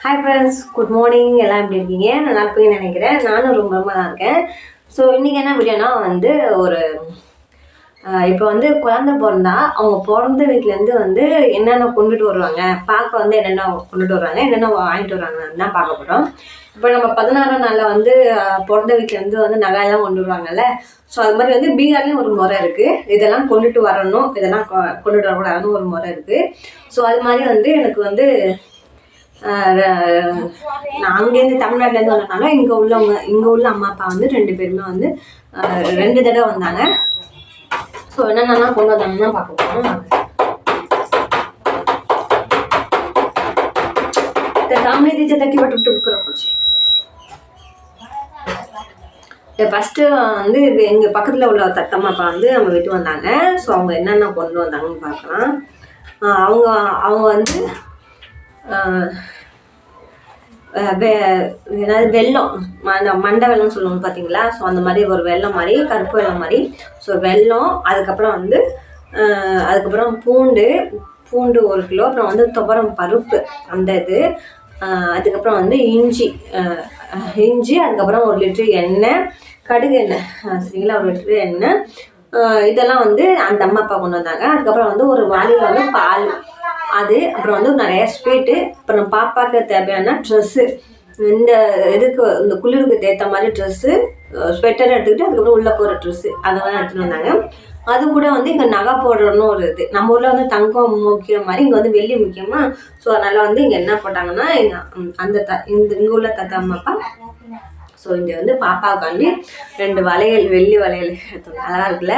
Hi friends good morning எல்லாம் எப்படி இருக்கீங்க? நல்லா இருப்பீங்கன்னு நினைக்கிறேன். நானும் ரொம்ப ரொம்ப தான் இருக்கேன். ஸோ இன்றைக்கி என்ன வீடியோனா வந்து ஒரு இப்போ வந்து குழந்தை பிறந்தா அவங்க பிறந்த வீட்டிலேருந்து வந்து என்னென்ன கொண்டுட்டு வருவாங்க? பார்க்க வந்து என்னென்ன கொண்டுட்டு வருவாங்க என்னென்ன வாங்கிட்டு வராங்கன்னு தான் பார்க்க போகிறோம் இப்போ நம்ம பதினாறாம் நாளில் வந்து பிறந்த வீட்டிலேருந்து வந்து நகையெல்லாம் கொண்டு வருவாங்கல்ல. ஸோ அது மாதிரி வந்து பீகார்லேயும் ஒரு முறை இருக்குது இதெல்லாம் கொண்டுட்டு வரணும். இதெல்லாம் கொ- கொண்டுட்டு வரக்கூடாதுன்னு ஒரு முறை இருக்குது ஸோ அது மாதிரி வந்து எனக்கு வந்து அங்கேருந்து தமிழ்நாட்டிலேருந்து வந்தனால இங்கே உள்ளவங்க இங்கே உள்ள அம்மா அப்பா வந்து ரெண்டு பேருமே வந்து ரெண்டு தடவை வந்தாங்க. ஸோ என்னென்னலாம் கொண்டு வந்தாங்கன்னா பார்க்க போகிறோம் தமிழ் டீச்சர் தக்கி பட்டு விட்டு போச்சு ஃபஸ்ட்டு வந்து எங்கள் பக்கத்தில் உள்ள தத்தம்மா அப்பா வந்து நம்ம வீட்டு வந்தாங்க. ஸோ அவங்க என்னென்ன கொண்டு வந்தாங்கன்னு பார்க்கலாம். அவங்க அவங்க வந்து ஆஹ் என்னது வெல்லம் மண்ட மண்டை வெல்லம் சொல்லுவாங்க பார்த்தீங்களா ஸோ அந்த மாதிரி ஒரு வெல்லம் மாதிரி கருப்பு வெல்லம் மாதிரி. ஸோ வெல்லம் அதுக்கப்புறம் வந்து அதுக்கப்புறம் பூண்டு பூண்டு ஒரு கிலோ அப்புறம் வந்து துவரம் பருப்பு அந்த இது. அதுக்கப்புறம் வந்து இஞ்சி இஞ்சி அதுக்கப்புறம் ஒரு லிட்டரு எண்ணெய் கடுகு எண்ணெய் சரிங்களா? ஒரு லிட்டரு எண்ணெய். இதெல்லாம் வந்து அந்த அம்மா அப்பா கொண்டு வந்தாங்க. அதுக்கப்புறம் வந்து ஒரு வாளியில் வந்து பால் அது அப்புறம் வந்து நிறைய ஸ்வீட்டு அப்புறம் பாப்பாக்கு தேவையான ட்ரெஸ்ஸு இந்த இதுக்கு இந்த குளிருக்கு ஏற்ற மாதிரி ட்ரெஸ்ஸு ஸ்வெட்டர் எடுத்துக்கிட்டு அதுக்கப்புறம் உள்ளே போகிற ட்ரெஸ்ஸு அதெல்லாம் எடுத்துகிட்டு வந்தாங்க. அது கூட வந்து இங்கே நகை போடுறோன்னு ஒரு இது. நம்ம ஊரில் வந்து தங்கம் முக்கியம் மாதிரி இங்கே வந்து வெள்ளி முக்கியமாக ஸோ அதனால் வந்து இங்கே என்ன போட்டாங்கன்னா எங்கள் அந்த த இந்த இங்கே உள்ள தத்தா அம்மாப்பா ஸோ இங்கே வந்து பாப்பாவுக்காண்டி ரெண்டு வளையல் வெள்ளி வளையல் எடுத்தாங்க நல்லா இருக்குல்ல?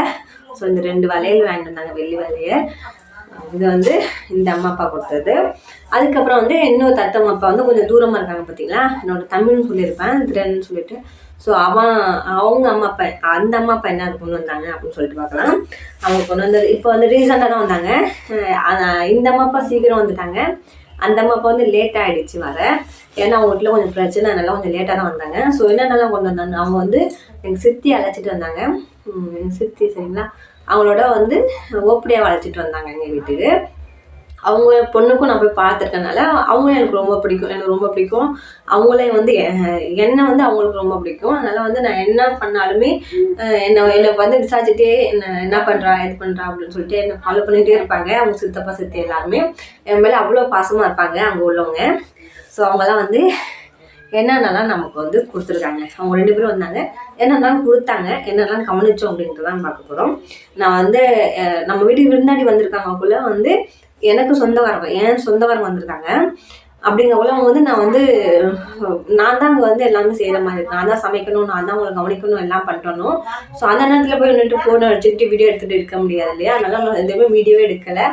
ஸோ இந்த ரெண்டு வளையல் வாங்கிட்டு வந்தாங்க வெள்ளி வளையல். இது வந்து இந்த அம்மா அப்பா கொடுத்தது. அதுக்கப்புறம் வந்து இன்னொரு தத்தம்மா அப்பா வந்து கொஞ்சம் தூரமாக இருக்காங்க பார்த்தீங்களா என்னோட தமிழ்னு சொல்லியிருப்பேன். திறன்னு சொல்லிட்டு. ஸோ அவன் அவங்க அம்மா அப்பா அந்த அம்மா அப்பா என்ன கொண்டு வந்தாங்க அப்படின்னு சொல்லிட்டு பார்க்கலாம். அவங்க கொண்டு வந்தது இப்போ வந்து ரீசெண்டாக தான் வந்தாங்க. இந்த அம்மா அப்பா சீக்கிரம் வந்துட்டாங்க. அந்த அம்மா அப்பா வந்து லேட் ஆகிடுச்சு வர. ஏன்னா அவங்க வீட்டில் கொஞ்சம் பிரச்சனை அதனால கொஞ்சம் லேட்டாக தான் வந்தாங்க. ஸோ என்னென்னலாம் கொண்டு வந்தாங்க? அவங்க வந்து எங்கள் சித்தி அழைச்சிட்டு வந்தாங்க. எங்கள் சித்தி சரிங்களா? அவங்களோட வந்து ஓப்படியாக வளர்த்துட்டு வந்தாங்க எங்கள் வீட்டுக்கு. அவங்க பொண்ணுக்கும் நான் போய் பார்த்துருக்கனால அவங்களும் எனக்கு ரொம்ப பிடிக்கும். எனக்கு ரொம்ப பிடிக்கும். அவங்களே வந்து எ- என்னை வந்து அவங்களுக்கு ரொம்ப பிடிக்கும். அதனால் வந்து நான் என்ன பண்ணாலுமே என்னை என்னை வந்து விசாரிச்சுட்டே என்ன என்ன பண்ணுறா இது பண்ணுறா அப்படின்னு சொல்லிட்டு என்னை ஃபாலோ பண்ணிகிட்டே இருப்பாங்க. அவங்க சித்தப்பா சித்தி எல்லாருமே. என் மேலே அவ்வளோ பாசமாக இருப்பாங்க அங்கே உள்ளவங்க. ஸோ அவங்கெல்லாம் வந்து என்னென்னலாம் நமக்கு வந்து கொடுத்துருக்காங்க. அவங்க ரெண்டு பேரும் வந்தாங்க. என்னென்னலாம் கொடுத்தாங்க என்னென்னலாம் கவனிச்சோம் அப்படின்றதான் பார்க்க போகிறோம் நான் வந்து நம்ம வீட்டுக்கு விருந்தாடி வந்திருக்காங்க வந்திருக்காங்கக்குள்ள வந்து எனக்கு சொந்தக்காரங்க ஏன் சொந்தக்காரங்க வந்திருக்காங்க. அப்படிங்கக்குள்ள அவங்க வந்து நான் வந்து நான் தான் அங்கே வந்து எல்லாமே செய்கிற மாதிரி இருக்கு. நான் தான் சமைக்கணும் நான் தான் அவங்களை கவனிக்கணும் எல்லாம் பண்ணணும் ஸோ அந்த நேரத்தில் போய் நின்றுட்டு ஃபோனை வச்சுக்கிட்டு வீடியோ எடுத்துகிட்டு இருக்க முடியாது இல்லையா? அதனால் நான் எதுவுமே வீடியோவே எடுக்கலை.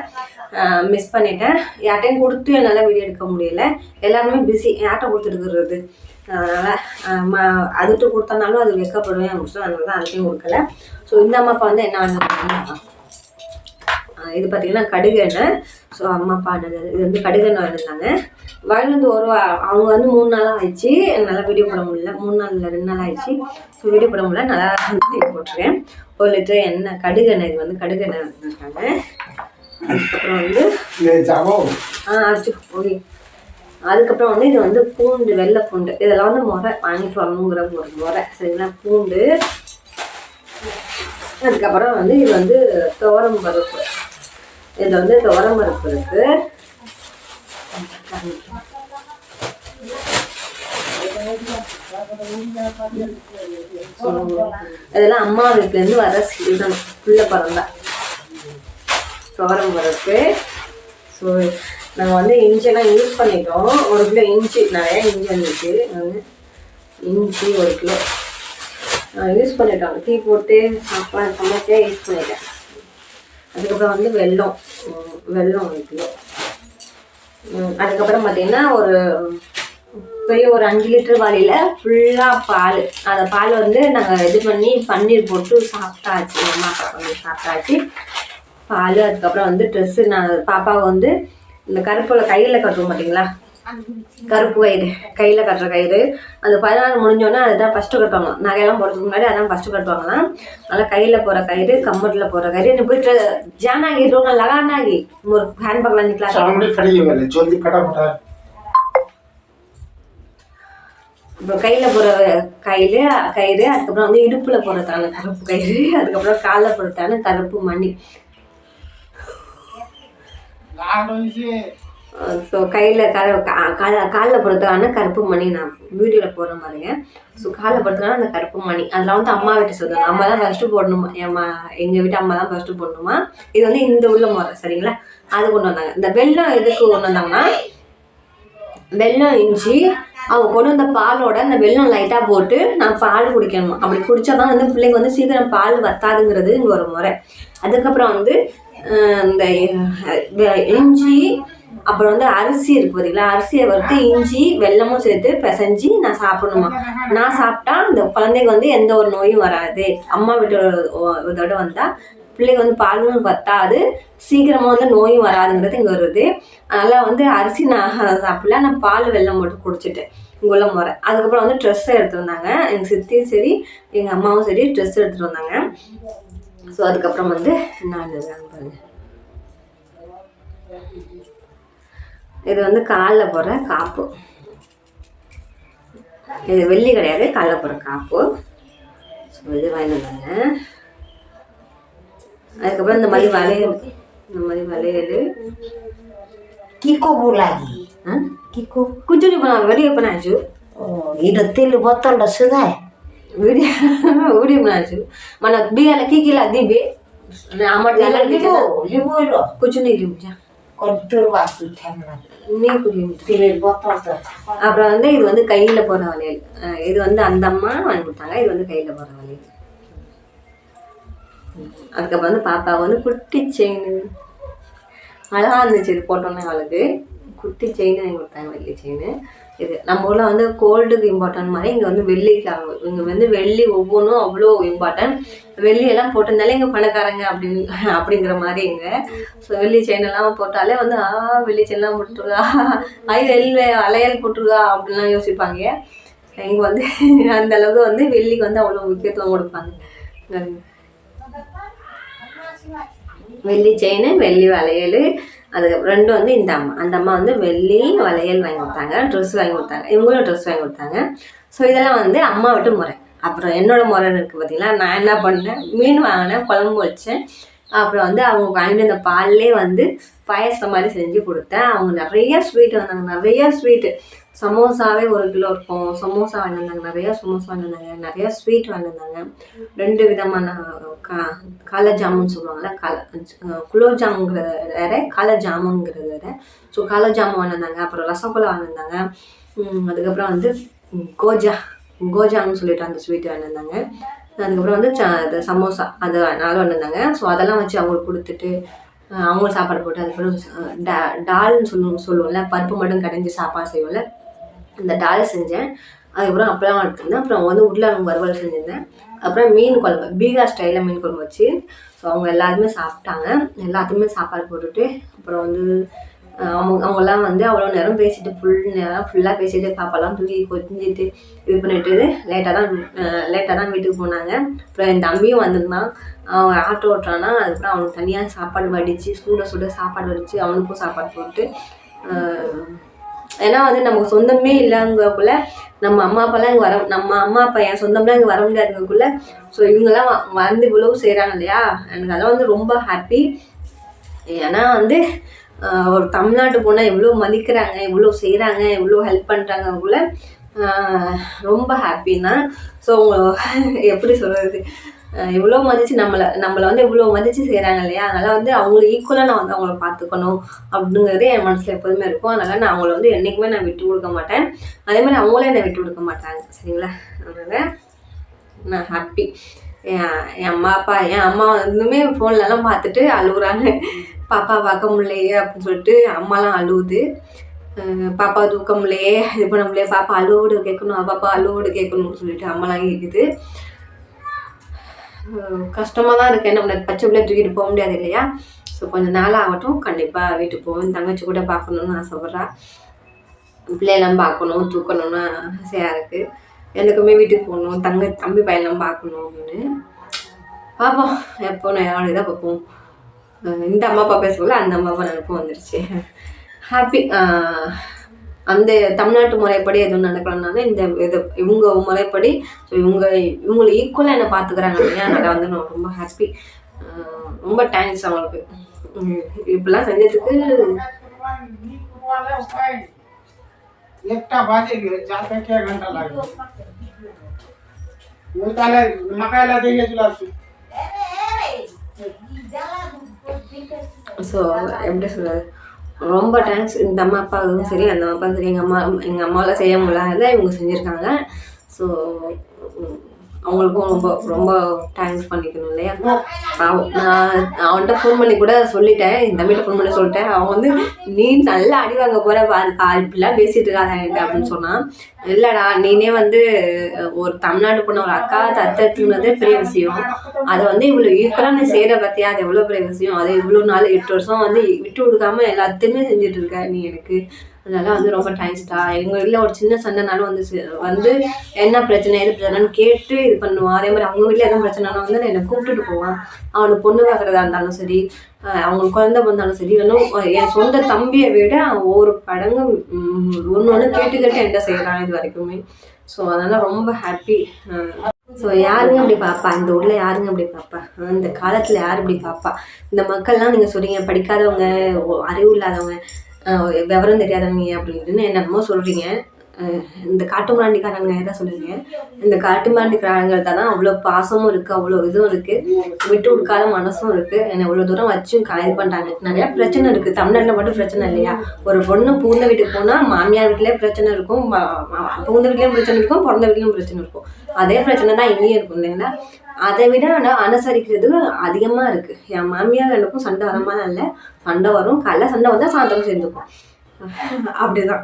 மிஸ் பண்ணிட்டேன். யார்ட்டையும் கொடுத்து என்னால் வீடியோ எடுக்க முடியல. எல்லாருமே பிஸி யார்கிட்ட கொடுத்துருக்குறது அதனால் அதுட்டு கொடுத்தனாலும் அது வெக்கப்படுவேன் அப்படின்னு அதனால தான் அதுக்கும் கொடுக்கல. ஸோ இந்த அம்மா அப்பா வந்து என்ன வாங்க இது பார்த்தீங்கன்னா கடுகு எண்ணெய். ஸோ அம்மா அப்பா என்னது இது வந்து கடுகு எண்ணெய் வாங்கியிருந்தாங்க வாங்கிட்டு வந்து ஒரு அவங்க வந்து மூணு நாள் ஆயிடுச்சு. நல்லா வீடியோ போட முடியல. மூணு நாள் இல்லை ரெண்டு நாள் ஆயிடுச்சு. ஸோ வீடியோ போட முடியல. நல்லா வந்து போட்டுருக்கேன். ஒரு லிட்டர் எண்ணெய் கடுகு எண்ணெய். இது வந்து கடுகு எண்ணெய் வந்திருக்காங்க அதுக்கப்புறம் வந்து ஆ ஓகே அதுக்கப்புறம் வந்து இது வந்து பூண்டு வெள்ளை பூண்டு. இதெல்லாம் வந்து முறை. வாங்கிட்டு வரணுங்கிற ஒரு முறை. சரிங்களா? பூண்டு. அதுக்கப்புறம் வந்து இது வந்து துவரம் பருப்பு. இதில் வந்து துவரம் பருப்பு இருக்கு. இதெல்லாம் அம்மா வீட்டிலேருந்து வர சீசன் புள்ள பிறந்தா துவரம் பருப்பு ஸோ நாங்கள் வந்து இஞ்சியெல்லாம் யூஸ் பண்ணிட்டோம். ஒரு கிலோ இஞ்சி நிறைய இஞ்சி வந்துச்சு. வந்து இஞ்சி ஒரு கிலோ. யூஸ் பண்ணிட்டோம். டீ போட்டு சாப்பாடு சமைச்சே யூஸ் பண்ணிட்டேன். அதுக்கப்புறம் வந்து வெல்லம். வெள்ளம் வெல்லம் ஒரு கிலோ அதுக்கப்புறம் பார்த்தீங்கன்னா ஒரு பெரிய ஒரு அஞ்சு லிட்டர் வாளியில் ஃபுல்லாக பால். அந்த பால் வந்து நாங்கள் இது பண்ணி பன்னீர் போட்டு சாப்பிட்டாச்சு. அம்மா அப்பா பண்ணி சாப்பிட்டாச்சு. பால் அதுக்கப்புறம் வந்து ட்ரெஸ்ஸு நான் பாப்பாவை வந்து இந்த கருப்பில் கையில் கட்டுவோம் பார்த்தீங்களா கருப்பு கயிறு கையில் கட்டுற கயிறு. அந்த பதினாறு முடிஞ்சோடனே அதுதான் ஃபஸ்ட்டு கட்டுவாங்க நகையெல்லாம் போடுறதுக்கு முன்னாடி அதான் ஃபஸ்ட்டு கட்டுவாங்களாம் அதனால் கையில் போகிற கயிறு கம்மட்டில் போகிற கயிறு. நீ போயிட்டு ஜானாகி ரோங்க லகானாகி ஒரு ஹேண்ட் பேக்கில் அஞ்சு இப்போ கையில் போகிற கயிறு கயிறு அதுக்கப்புறம் வந்து இடுப்பில் போகிறதான கருப்பு கயிறு அதுக்கப்புறம் காலில் போகிறதான கருப்பு மணி. Uh, ஸோ கையில் கர கால காலில் போடுறதுக்கான கருப்பு மணி நான் வீடியோவில் போடுற மாதிரிங்க. ஸோ காலில் போடுறதுக்கான அந்த கருப்பு மணி. அதில் வந்து அம்மா வீட்டு சொல்லுவாங்க அம்மா தான் ஃபஸ்ட்டு போடணுமா? எம்மா எங்கள் வீட்டு அம்மா தான் ஃபஸ்ட்டு போடணுமா? இது வந்து இந்த உள்ள முறை சரிங்களா? அது கொண்டு வந்தாங்க. இந்த வெள்ளம் எதுக்கு கொண்டு வந்தாங்கன்னா வெல்லம் இஞ்சி அவங்க கொண்டு வந்த பாலோட அந்த வெல்லம் லைட்டாக போட்டு நான் பால் குடிக்கணும்? அப்படி குடித்தா தான் வந்து பிள்ளைங்க வந்து சீக்கிரம் பால் வத்தாதுங்கிறது இங்கே ஒரு முறை. அதுக்கப்புறம் வந்து இந்த இஞ்சி அப்புறம் வந்து அரிசி இருக்கு பார்த்தீங்களா அரிசியை வறுத்து இஞ்சி வெல்லமும் சேர்த்து பிசைஞ்சு நான் சாப்பிடணுமா நான் சாப்பிட்டா இந்த குழந்தைக்கு வந்து எந்த ஒரு நோயும் வராது. அம்மா வீட்டோட இதோட வந்தால் பிள்ளைக்கு வந்து பாலும் பத்தாது. சீக்கிரமாக வந்து நோயும் வராதுங்கிறது இங்கே வருது. அதனால் வந்து அரிசி நான் சாப்பிடல. நான் பால் வெல்லம் மட்டும் குடிச்சிட்டேன். இங்கே உள்ள முறை. அதுக்கப்புறம் வந்து ட்ரெஸ்ஸை எடுத்து வந்தாங்க. எங்கள் சித்தியும் சரி எங்கள் அம்மாவும் சரி ட்ரெஸ் எடுத்துகிட்டு வந்தாங்க. ஸோ அதுக்கப்புறம் வந்து நான் பாருங்க இது வந்து காலில் போடுற காப்பு. இது வெள்ளி கிடையாது காலில் போடுற காப்பு. ஸோ இது வாங்கினாங்க அதுக்கப்புறம் இந்த மாதிரி வளையல் இந்த மாதிரி வளையல். கிக்கோ போலாகி. கிக்கோ. குஜுரி பண்ண வெளியே பண்ணாச்சு. இருபத்தேழு பத்தொண்டு சுதா. வீடியோ வீடியோ பண்ணாச்சு. మన బియ్యాల కీకిలా దిబి అమ్మ కూర్చుని లింపు Botol dah. அப்புறம் வந்து இது வந்து கையில் போடுற வளையல். இது வந்து அந்த அம்மா வாங்கி கொடுத்தாங்க. இது வந்து கையில் போடுற வளையல். அதுக்கப்புறம் வந்து பாப்பாவுக்கு வந்து குட்டி செயின். அழகா இருந்துச்சு இது போட்டோன்னே அவளுக்கு. குட்டி செயின் வாங்கி கொடுத்தாங்க வெள்ளி செயின் இது நம்ம ஊரில் வந்து கோல்டுக்கு இம்பார்ட்டன்ட் மாதிரி இங்கே வந்து வெள்ளிக்காக இங்கே வந்து வெள்ளி ஒவ்வொன்றும் அவ்வளோ இம்பார்ட்டன்ட் வெள்ளியெல்லாம் போட்டிருந்தாலே இங்கே பணக்காரங்க அப்படின்னு அப்படிங்கிற மாதிரி இங்கே. ஸோ வெள்ளி செயின் எல்லாம் போட்டாலே வந்து ஆ வெள்ளி செயின்லாம் போட்டுருக்கா. ஐ வெள்ளி அலையல் போட்டிருக்கா அப்படின்லாம் யோசிப்பாங்க. இங்கே வந்து அந்த அளவுக்கு வந்து வெள்ளிக்கு வந்து அவ்வளோ முக்கியத்துவம் கொடுப்பாங்க. வெள்ளி செயின் வெள்ளி வளையல் அது ரெண்டும் வந்து இந்த அம்மா. அந்த அம்மா வந்து வெள்ளி வளையல் வாங்கி கொடுத்தாங்க. ட்ரெஸ் வாங்கி கொடுத்தாங்க. இவங்களும் ட்ரெஸ் வாங்கி கொடுத்தாங்க. ஸோ இதெல்லாம் வந்து அம்மா விட்டு முறை. அப்புறம் என்னோட முறை இருக்குது பார்த்தீங்களா நான் என்ன பண்ணேன்? மீன் வாங்கினேன் குழம்பு வச்சேன். அப்புறம் வந்து அவங்க வாங்கிட்டு இந்த பால்லே வந்து பாயசம் மாதிரி செஞ்சு கொடுத்தேன். அவங்க நிறைய ஸ்வீட் வந்தாங்க. நிறைய ஸ்வீட்டு சமோசாவே ஒரு கிலோ இருக்கும். சமோசா வாங்கியிருந்தாங்க. நிறையா சமோசா வாங்கியிருந்தாங்க. நிறையா ஸ்வீட் வாங்கியிருந்தாங்க. ரெண்டு விதமான கா காலை ஜாமுன் சொல்லுவாங்கள்ல கால குலோப் ஜாமுங்கிறது வேற காலை ஜாமுங்கிறது வேற. ஸோ காலை ஜாமுன் வாங்கியிருந்தாங்க. அப்புறம் ரசகுல்லா வாங்கியிருந்தாங்க. அதுக்கப்புறம் வந்து கோஜா கோஜான்னு சொல்லிட்டு அந்த ஸ்வீட் வாங்கியிருந்தாங்க. அதுக்கப்புறம் வந்து ச சமோசா அது நாலு வந்திருந்தாங்க ஸோ அதெல்லாம் வச்சு அவங்களுக்கு கொடுத்துட்டு அவங்க அவங்களுக்கு சாப்பாடு போட்டு அதுக்கப்புறம் டா டால்னு சொல்லுவோம் சொல்லுவோம்ல பருப்பு மட்டும் கடைஞ்சி சாப்பாடு செய்வோம்ல இந்த டால் செஞ்சேன். அதுக்கப்புறம் அப்பளம் எடுத்துருந்தேன். அப்புறம் வந்து உருளைக்கிழங்கு வறுவல் செஞ்சிருந்தேன். அப்புறம் மீன் குழம்பு பீகார் ஸ்டைலில் மீன் குழம்பு வச்சு. ஸோ அவங்க எல்லாருமே சாப்பிட்டாங்க. எல்லாத்துக்குமே சாப்பாடு போட்டுட்டு அப்புறம் வந்து அவங்க அவங்கெல்லாம் வந்து அவ்வளோ நேரம் பேசிட்டு ஃபுல் நேரம் ஃபுல்லாக பேசிட்டு பாப்பாலாம் தூக்கி கொஞ்சிட்டு இது பண்ணிட்டு லேட்டாக தான் லேட்டாக தான் வீட்டுக்கு போனாங்க. அப்புறம் என் தம்பியும் வந்திருந்தான். அவன் ஆட்டோ ஓட்டுறான்னா அதுக்கப்புறம் அவனுக்கு தனியாக சாப்பாடு வடித்து சூட சுட சாப்பாடு வடித்து அவனுக்கும் சாப்பாடு போட்டு ஏன்னா வந்து நமக்கு சொந்தமே இல்லைங்கக்குள்ள நம்ம அம்மா அப்பாலாம் இங்கே வர நம்ம அம்மா அப்பா என் சொந்தம்லாம் இங்கே வர முடியாதுங்கக்குள்ள. ஸோ இவங்கெல்லாம் வந்து இவ்வளவு செய்கிறாங்க இல்லையா? எனக்கு அதெல்லாம் வந்து ரொம்ப ஹாப்பி ஏன்னா வந்து ஒரு தமிழ்நாட்டு போனால் எவ்வளோ மதிக்கிறாங்க எவ்வளோ செய்கிறாங்க எவ்வளோ ஹெல்ப் பண்ணுறாங்கக்குள்ள ரொம்ப ஹாப்பி தான். ஸோ எப்படி சொல்கிறது இவ்வளோ மதித்து நம்மளை நம்மளை வந்து இவ்வளோ மதித்து செய்கிறாங்க இல்லையா? அதனால் வந்து அவங்களுக்கு ஈக்குவலாக நான் வந்து அவங்கள பார்த்துக்கணும் அப்படிங்கிறது என் மனசில் எப்போதுமே இருக்கும். அதனால் நான் அவங்கள வந்து என்றைக்குமே நான் விட்டு கொடுக்க மாட்டேன். அதே மாதிரி அவங்களே என்னை விட்டு கொடுக்க மாட்டாங்க. சரிங்களா? அதனால் நான் ஹாப்பி என் என் அம்மா அப்பா என் அம்மா வந்துமே ஃபோன்லலாம் பார்த்துட்டு அழுகுறாங்க. பாப்பா பார்க்க முடியலையே அப்படின்னு சொல்லிட்டு அம்மாலாம் அழுவுது. பாப்பா தூக்க முடியலையே இது பண்ண முடியலையே பாப்பா அழுவோடு கேட்கணும் பாப்பா அழுவோடு கேட்கணும்னு சொல்லிட்டு அம்மாலாம் கேட்குது. கஷ்டமாக தான் இருக்குது என்ன பண்ண பச்சை பிள்ளை தூக்கிட்டு போக முடியாது இல்லையா? ஸோ கொஞ்சம் நாள் ஆகட்டும் கண்டிப்பாக வீட்டுக்கு போவேன். தங்கச்சி கூட பார்க்கணுன்னு ஆசைப்பட்றா. பிள்ளையெல்லாம் பார்க்கணும் தூக்கணும்னு ஆசையாக இருக்குது எனக்குமே வீட்டுக்கு போகணும். தங்க தம்பி பையன்லாம் பார்க்கணும் அப்படின்னு. பார்ப்போம். எப்போ நான் யாரோட தான் பார்ப்போம். இந்த அம்மா அப்பா பேசக்குள்ள அந்த அம்மா அப்பா நினப்பும் வந்துருச்சு ஹாப்பி அந்த தமிழ்நாட்டு முறைப்படி எதுவும் நடக்கலனாலும் இந்த இது இவங்க முறைப்படி இவங்க இவங்களை ஈக்குவலாக என்னை பார்த்துக்கிறாங்க இல்லையா? அதை வந்து நான் ரொம்ப ஹாப்பி ரொம்ப தேங்க்ஸ் அவங்களுக்கு. இப்பெல்லாம் செஞ்சதுக்கு ஸோ எப்படி चार ரொம்ப தேங்க்ஸ் இந்த அம்மா அப்பாவுக்கும் சரி அந்த அம்மா அப்பாவும் சரி. எங்கள் அம்மா எங்கள் அம்மாவால் செய்ய முடியாத இவங்க செஞ்சுருக்காங்க. ஸோ அவங்களுக்கும் ரொம்ப ரொம்ப தேங்க்ஸ் பண்ணிக்கணும் இல்லையா? நான் அவன்கிட்ட ஃபோன் பண்ணி கூட சொல்லிட்டேன். இந்த வீட்டை ஃபோன் பண்ணி சொல்லிட்டேன். அவன் வந்து நீ நல்லா அடி வாங்க போகிற பாருக்கா இப்படிலாம் பேசிட்டு இருக்காத என்கிட்ட அப்படின்னு சொன்னான். இல்லைடா நீனே வந்து ஒரு தமிழ்நாடு பொண்ணு ஒரு அக்கா தத்தத்துனதே பெரிய விஷயம். அதை வந்து இவ்வளோ ஈக்குவலாக நீ செய்கிற பற்றியா அது எவ்வளோ பெரிய விஷயம்? அது இவ்வளோ நாள் எட்டு வருஷம் வந்து விட்டு கொடுக்காம எல்லாத்தையுமே செஞ்சுட்டு இருக்க நீ எனக்கு. அதனால வந்து ரொம்ப தேங்க்ஸ்டா எங்கள் வீட்டில் ஒரு சின்ன சண்டைனாலும் வந்து வந்து என்ன பிரச்சனை எது பிரச்சனைன்னு கேட்டு இது பண்ணுவான் அதே மாதிரி அவங்க வீட்டில் எதுவும் பிரச்சனைனா வந்து என்னை கூப்பிட்டுட்டு போவான் அவனுக்கு பொண்ணு பார்க்குறதா இருந்தாலும் சரி அவங்க அவங்களுக்கு குழந்தை பிறந்தாலும் சரி இன்னும் என் சொந்த தம்பியை விட ஒவ்வொரு படங்கு ஒன்று ஒன்று கேட்டு கேட்டு என்ன செய்கிறான் இது வரைக்குமே. ஸோ அதனால் ரொம்ப ஹாப்பி ஸோ யாருங்க அப்படி பார்ப்பா இந்த ஊரில் யாருங்க அப்படி பார்ப்பா இந்த காலத்தில் யார் இப்படி பார்ப்பா இந்த மக்கள்லாம் நீங்கள் சொல்கிறீங்க படிக்காதவங்க அறிவு இல்லாதவங்க விவரம் தெரியாதவங்க அப்படின்னு என்னென்னமோ சொல்கிறீங்க இந்த காட்டு மிராண்டிக்காரங்க எதை சொல்லுவீங்க இந்த காட்டு தான் அவ்வளோ பாசமும் இருக்குது அவ்வளோ இதுவும் இருக்குது விட்டு கொடுக்காத மனசும் இருக்குது என்னை இவ்வளோ தூரம் வச்சும் க- இது பண்ணுறாங்க நிறையா பிரச்சனை இருக்குது தமிழ்நாட்டில் மட்டும் பிரச்சனை இல்லையா? ஒரு பொண்ணு பூந்த வீட்டுக்கு போனால் மாமியார் வீட்டிலே பிரச்சனை இருக்கும். பூந்த வீட்லேயும் பிரச்சனை இருக்கும் பிறந்த வீட்லேயும் பிரச்சனை இருக்கும். அதே பிரச்சனை தான் இங்கேயும் இருக்கும். இல்லைங்களா? அதை விட ஆனால் அனுசரிக்கிறது அதிகமாக இருக்குது என் மாமியார் எனக்கும் சண்டை வர இல்லை. சண்டை வரும். காலைல சண்டை வந்தால் சாயந்தரம் சேர்ந்துக்கும் அப்படிதான்.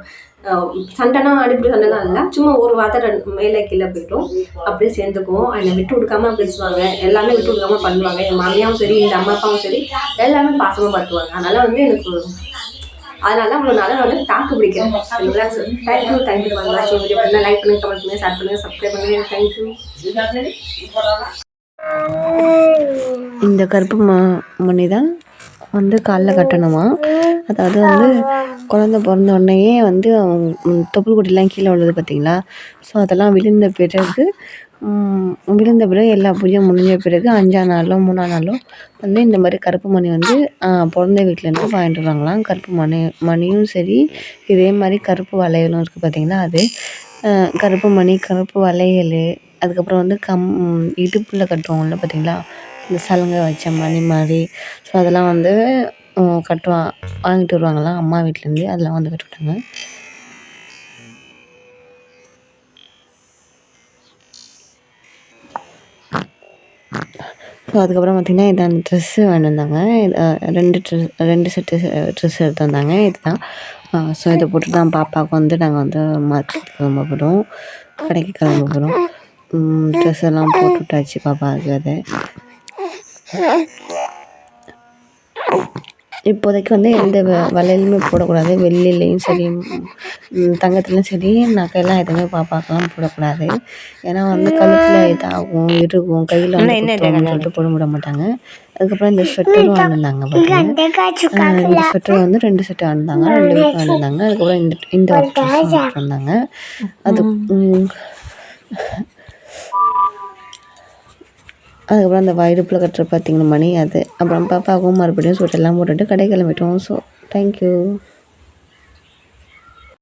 சண்டைனா அடிப்படை சண்டைலாம் இல்லை. சும்மா ஒரு வார்த்தை ரெண்டு மேலே கீழே போயிட்டோம் அப்படியே சேர்ந்துக்குவோம். என்னை விட்டு கொடுக்காம பேசுவாங்க. எல்லாமே விட்டு கொடுக்காம பண்ணுவாங்க. என் மாமியாவும் சரி எங்கள் அம்மா அப்பாவும் சரி எல்லாமே பாசமாக பார்த்துவாங்க அதனால வந்து எனக்கு அதனால தான் இவ்வளோ நாளாக வந்து தாக்கு பிடிக்கிறேன். Thank you thank you for like பண்ணுங்க கமெண்ட் பண்ணுங்க ஷேர் பண்ணுங்க சப்ஸ்கிரைப் பண்ணுங்க. தேங்க்யூ இந்த கருப்பு ம மணி தான் வந்து காலில் கட்டணுமா? அதாவது வந்து குழந்த பிறந்த உடனேயே வந்து தொப்புள் கொடிலாம் கீழே உள்ளது பார்த்தீங்களா ஸோ அதெல்லாம் விழுந்த பிறகு விழுந்த பிறகு எல்லா பூஜையும் முடிஞ்ச பிறகு அஞ்சாம் நாளோ மூணாம் நாளோ வந்து இந்த மாதிரி கருப்பு மணி வந்து பிறந்த வீட்டிலேருந்து வாங்கிட்டு வராங்களாம் கருப்பு மணி மணியும் சரி இதே மாதிரி கருப்பு வளையலும் இருக்குது பார்த்தீங்களா அது. கருப்பு மணி கருப்பு வளையல் அதுக்கப்புறம் வந்து கம் இடுப்பில் கட்டுவாங்கள்ல பார்த்தீங்களா இந்த சலங்கை வச்ச மணி மாதிரி. ஸோ அதெல்லாம் வந்து கட்டுவா வாங்கிட்டு வருவாங்களாம் அம்மா வீட்டிலேருந்து அதெல்லாம் வந்து கட்டி ஸோ அதுக்கப்புறம் பார்த்திங்கன்னா இதான் ட்ரெஸ்ஸு வாங்கிட்டு வந்தாங்க. ரெண்டு ட்ரெஸ் ரெண்டு செட்டு ட்ரெஸ் எடுத்து வந்தாங்க. இதுதான். ஸோ இதை போட்டு தான் பாப்பாவுக்கு வந்து நாங்கள் வந்து மார்க்கெட் கிளம்ப போகிறோம் கடைக்கு கிளம்ப போகிறோம் ட்ரெஸ் எல்லாம் போட்டு விட்டாச்சு பாப்பாவுக்கு அதை. இப்போதைக்கு வந்து எந்த வ- வளையலுமே போடக்கூடாது வெள்ளிலையும் சரி தங்கத்துலையும் சரி நகையெல்லாம் எதுவுமே பாப்பாக்கெல்லாம் போடக்கூடாது. ஏன்னா வந்து கழுத்தில் இதாகும் இறுகும் கையில் வந்து சொல்லிட்டு போட விட மாட்டாங்க. அதுக்கப்புறம் இந்த ஸ்வெட்டரும் பார்த்தீங்கன்னா இந்த ஸ்வெட்டர் வந்து ரெண்டு செட்டு வாங்கினாங்க ரெண்டு வீட்டு வாங்கினாங்க அதுக்கப்புறம் இந்த இந்த வந்தாங்க அது அதுக்கப்புறம் அந்த வயிறுப்பில் கட்டுற பார்த்திங்கன்னா மணி அது. அப்புறம் பாப்பாவுக்கும் மறுபடியும் ஸ்வெட்டர்லாம் போட்டுட்டு கடை கிளம்பிட்டோம். So thank you